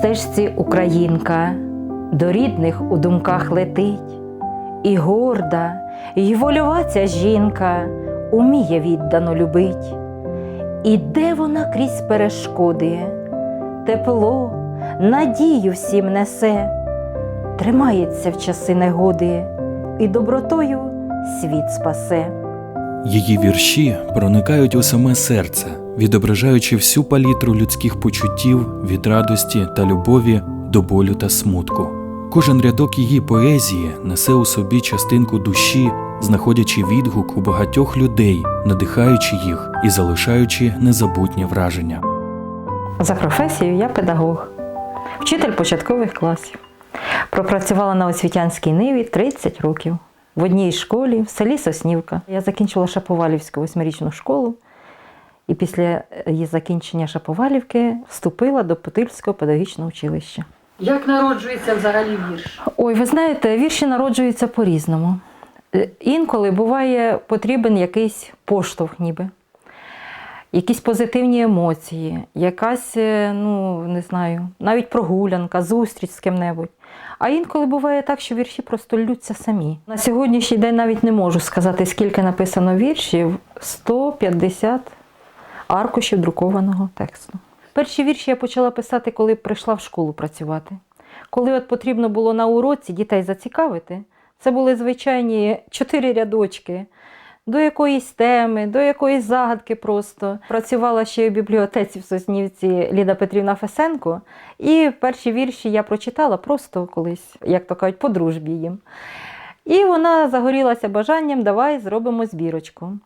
Стежці українка, до рідних у думках летить, і горда, і вольова ця жінка уміє віддано любить. Іде вона крізь перешкоди, тепло, надію всім несе, тримається в часи негоди і добротою світ спасе. Її вірші проникають у саме серце, відображаючи всю палітру людських почуттів від радості та любові до болю та смутку. Кожен рядок її поезії несе у собі частинку душі, знаходячи відгук у багатьох людей, надихаючи їх і залишаючи незабутні враження. За професією я педагог, вчитель початкових класів. Пропрацювала на освітянській ниві 30 років в одній школі в селі Соснівка. Я закінчила Шаповалівську восьмирічну школу і після її закінчення Шаповалівки вступила до Путильського педагогічного училища. Як народжується взагалі вірш? Ой, ви знаєте, вірші народжуються по-різному. Е, Інколи буває потрібен якийсь поштовх, ніби, якісь позитивні емоції, якась, е, ну не знаю, навіть прогулянка, зустріч з ким-небудь. А інколи буває так, що вірші просто ллються самі. На сьогоднішній день навіть не можу сказати, скільки написано віршів 150 аркушів друкованого тексту. Перші вірші я почала писати, коли прийшла в школу працювати. Коли от потрібно було на уроці дітей зацікавити, це були звичайні чотири рядочки до якоїсь теми, до якоїсь загадки просто. Працювала ще й в бібліотеці в Соснівці Ліда Петрівна Фесенко, і перші вірші я прочитала просто колись, як то кажуть, по дружбі їм. І вона загорілася бажанням, давай зробимо збірочку.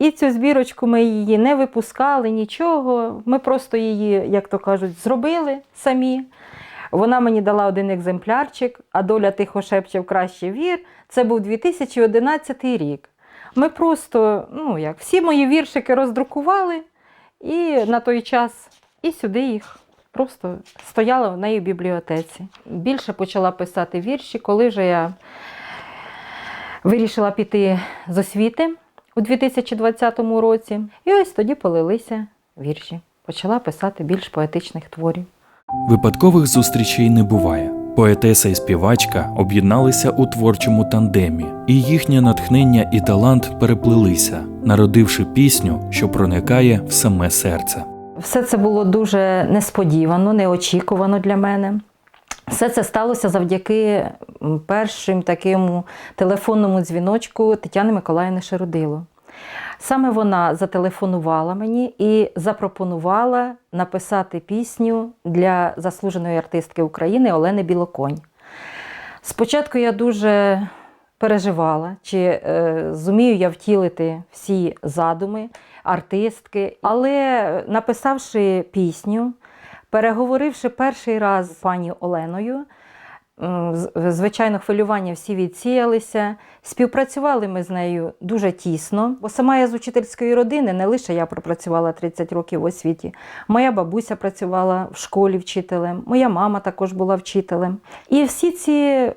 І цю збірочку ми її не випускали, нічого. Ми просто її, як то кажуть, зробили самі. Вона мені дала один екземплярчик, а доля тихо шепче в краще вір. Це був 2011 рік. Ми просто, ну як, всі мої віршики роздрукували, і на той час і сюди їх просто стояла в неї в бібліотеці. Більше почала писати вірші, коли вже я вирішила піти з освіти у 2020 році. І ось тоді полилися вірші. Почала писати більш поетичних творів. Випадкових зустрічей не буває. Поетеса і співачка об'єдналися у творчому тандемі, і їхнє натхнення і талант переплилися, народивши пісню, що проникає в саме серце. Все це було дуже несподівано, неочікувано для мене. Все це сталося завдяки першим такому телефонному дзвіночку Тетяни Миколаївни Шеродило. Саме вона зателефонувала мені і запропонувала написати пісню для заслуженої артистки України Олени Білоконь. Спочатку я дуже переживала, чи е, зумію я втілити всі задуми артистки, але написавши пісню, переговоривши перший раз з пані Оленою, звичайно, хвилювання всі відсіялися. Співпрацювали ми з нею дуже тісно, бо сама я з учительської родини, не лише я пропрацювала 30 років в освіті. Моя бабуся працювала в школі вчителем, моя мама також була вчителем. І всі ці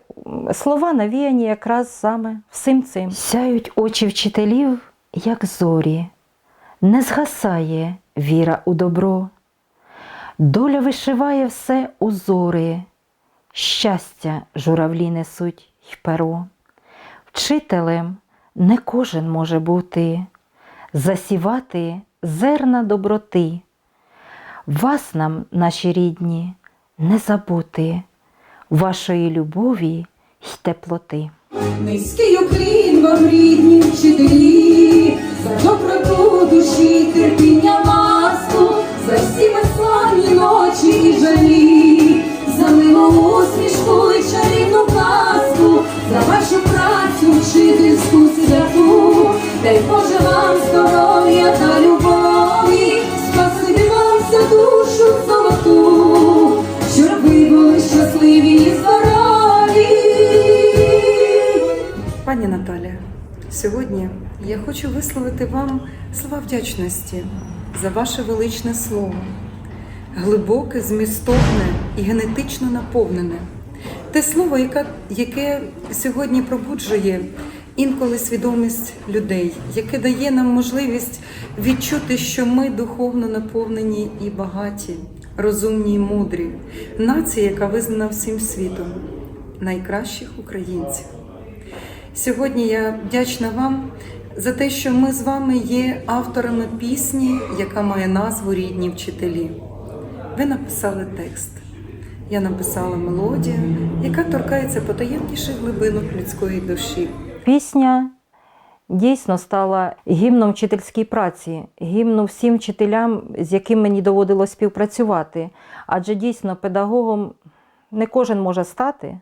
слова навіяні якраз саме всім цим. Сяють очі вчителів, як зорі, не згасає віра у добро. Доля вишиває все узори, щастя журавлі несуть й перо. Вчителем не кожен може бути, засівати зерна доброти. Вас нам, наші рідні, не забути, вашої любові й теплоти. Низький уклін вам рідні вчителі, за доброту душі, терпіння ласку, за всі безславні ночі і жалі, за милу усмішку і чарівну казку, за вашу працю вчительську святу, дай Боже вам здоров'я та любові, спасибі вам за душу золоту, щоб ви були щасливі і здорові. Пані Наталя, сьогодні я хочу висловити вам слова вдячності за ваше величне слово, глибоке, змістовне і генетично наповнене. Те слово, яке, сьогодні пробуджує інколи свідомість людей, яке дає нам можливість відчути, що ми духовно наповнені і багаті, розумні й мудрі, нація, яка визнана всім світом, найкращих українців. Сьогодні я вдячна вам за те, що ми з вами є авторами пісні, яка має назву Рідні вчителі. Ви написали текст. Я написала мелодію, яка торкається потаємніших глибинок людської душі. Пісня дійсно стала гімном вчительській праці, гімном всім вчителям, з яким мені доводилось співпрацювати. Адже дійсно педагогом не кожен може стати,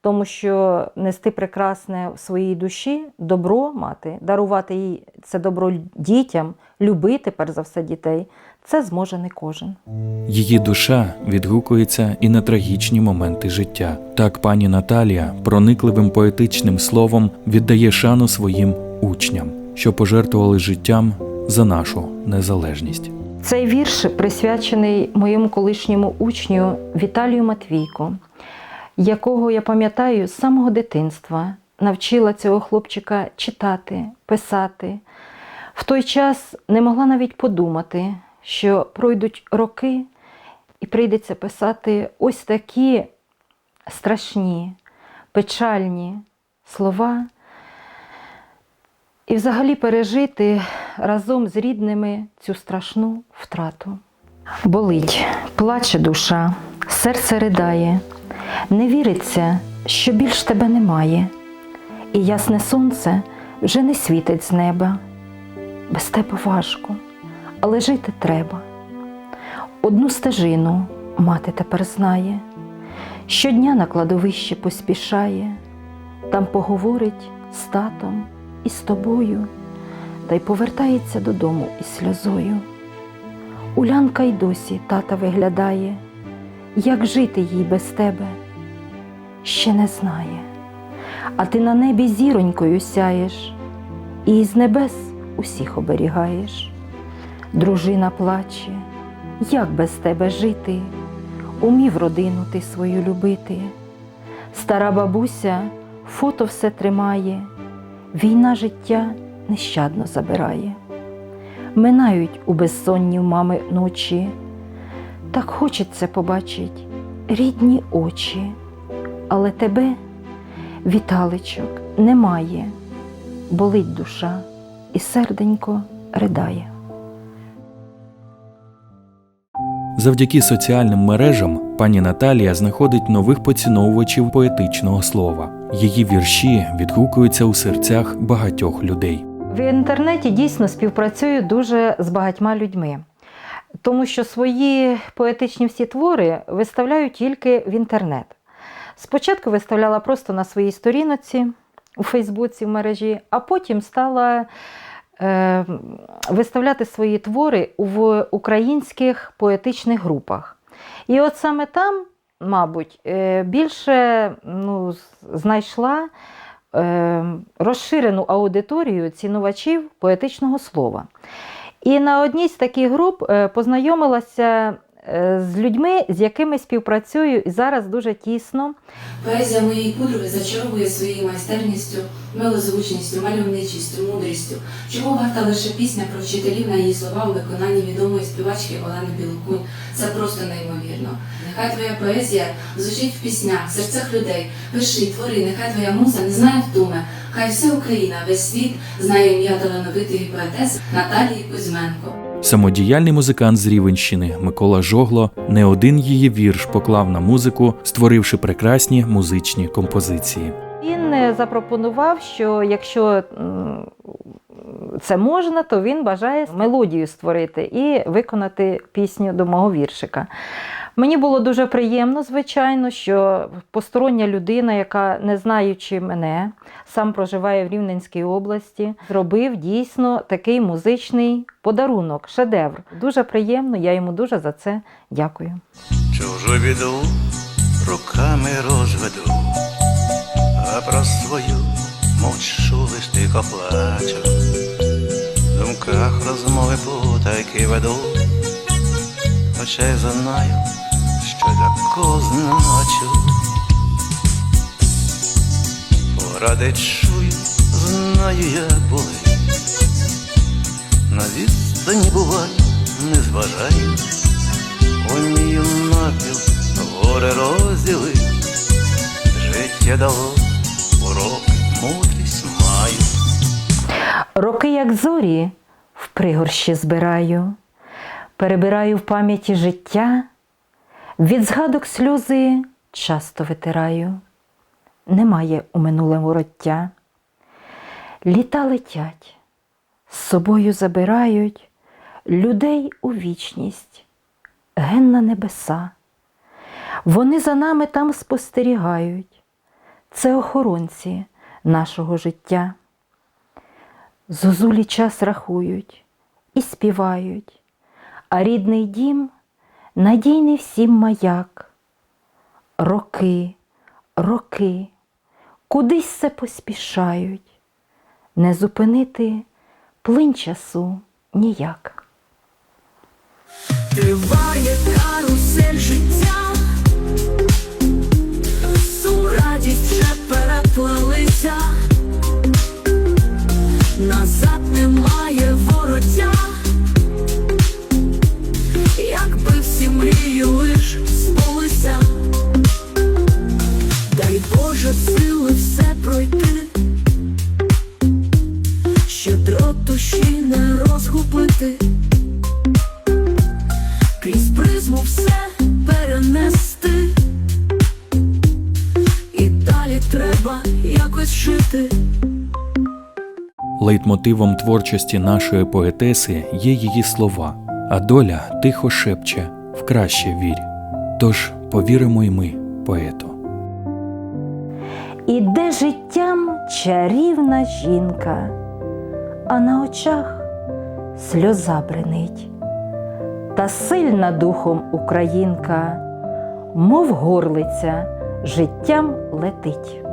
тому що нести прекрасне в своїй душі, добро мати, дарувати їй це добро дітям, любити перш за все дітей, це зможе не кожен. Її душа відгукується і на трагічні моменти життя. Так пані Наталія проникливим поетичним словом віддає шану своїм учням, що пожертвували життям за нашу незалежність. Цей вірш присвячений моєму колишньому учню Віталію Матвійку, якого я пам'ятаю з самого дитинства, навчила цього хлопчика читати, писати. В той час не могла навіть подумати, що пройдуть роки і прийдеться писати ось такі страшні, печальні слова. І взагалі пережити разом з рідними цю страшну втрату. Болить, плаче душа, серце ридає, не віриться, що більш тебе немає, і ясне сонце вже не світить з неба. Без тебе важко, але жити треба. Одну стежину мати тепер знає, щодня на кладовище поспішає, там поговорить з татом і з тобою, та й повертається додому із сльозою. Улянка й досі тата виглядає, як жити їй без тебе, ще не знає. А ти на небі зіронькою сяєш, і із небес усіх оберігаєш. Дружина плаче, як без тебе жити, умів родину ти свою любити. Стара бабуся фото все тримає, війна життя нещадно забирає. Минають у безсонні мами ночі, так хочеться побачить рідні очі, але тебе, віталичок, немає, болить душа і серденько ридає. Завдяки соціальним мережам пані Наталія знаходить нових поціновувачів поетичного слова. Її вірші відгукуються у серцях багатьох людей. В інтернеті дійсно співпрацюю дуже з багатьма людьми, тому що свої поетичні всі твори виставляю тільки в інтернет. Спочатку виставляла просто на своїй сторінці у Фейсбуці в мережі, а потім стала виставляти свої твори в українських поетичних групах. І от саме там, мабуть, е, більше ну, знайшла е, розширену аудиторію цінувачів поетичного слова. І на одній з таких груп е, познайомилася з людьми, з якими співпрацюю і зараз дуже тісно. Поезія моєї подруги зачаровує своєю майстерністю, милозвучністю, мальовничістю, мудрістю, чого варта лише пісня про вчителів на її слова у виконанні відомої співачки Олени Білокунь. Це просто неймовірно. Нехай твоя поезія звучить в піснях, в серцях людей. Пиши, твори, нехай твоя муза не знає втуми. Хай вся Україна, весь світ знає ім'я талановитої поетеси Наталії Кузьменко. Самодіяльний музикант з Рівенщини Микола Жогло не один її вірш поклав на музику, створивши прекрасні музичні композиції. Він е, запропонував, що якщо це можна, то він бажає мелодію створити і виконати пісню до мого віршика. Мені було дуже приємно, звичайно, що постороння людина, яка, не знаючи мене, сам проживає в Рівненській області, зробив дійсно такий музичний подарунок, шедевр. Дуже приємно, я йому дуже за це дякую. Чужу біду руками розведу, а про свою мовчу лиш тихо плачу. В думках розмови потайки веду, хоча й для значу. Поради чую, знаю, як болить. На відстані бувай, не зважаю. вмію напіл горе розділи, життя дало урок, мудрість маю. Роки, як зорі, в пригорщі збираю, перебираю в пам'яті життя, від згадок сльози часто витираю. Немає у минулому роття. Літа летять, з собою забирають людей у вічність, ген на небеса. Вони за нами там спостерігають. Це охоронці нашого життя. Зозулі час рахують і співають, а рідний дім надійний всім маяк. Роки, роки, кудись все поспішають, не зупинити плин часу ніяк. Триває карусель життя, щедро душі не розгубити крізь призму все перенести, і далі треба якось жити. Лейтмотивом творчості нашої поетеси є її слова, а доля тихо шепче в краще вірь. Тож повіримо й ми поету. Іде життям чарівна жінка, а на очах сльоза бренить. Та сильна духом українка, мов горлиця, життям летить.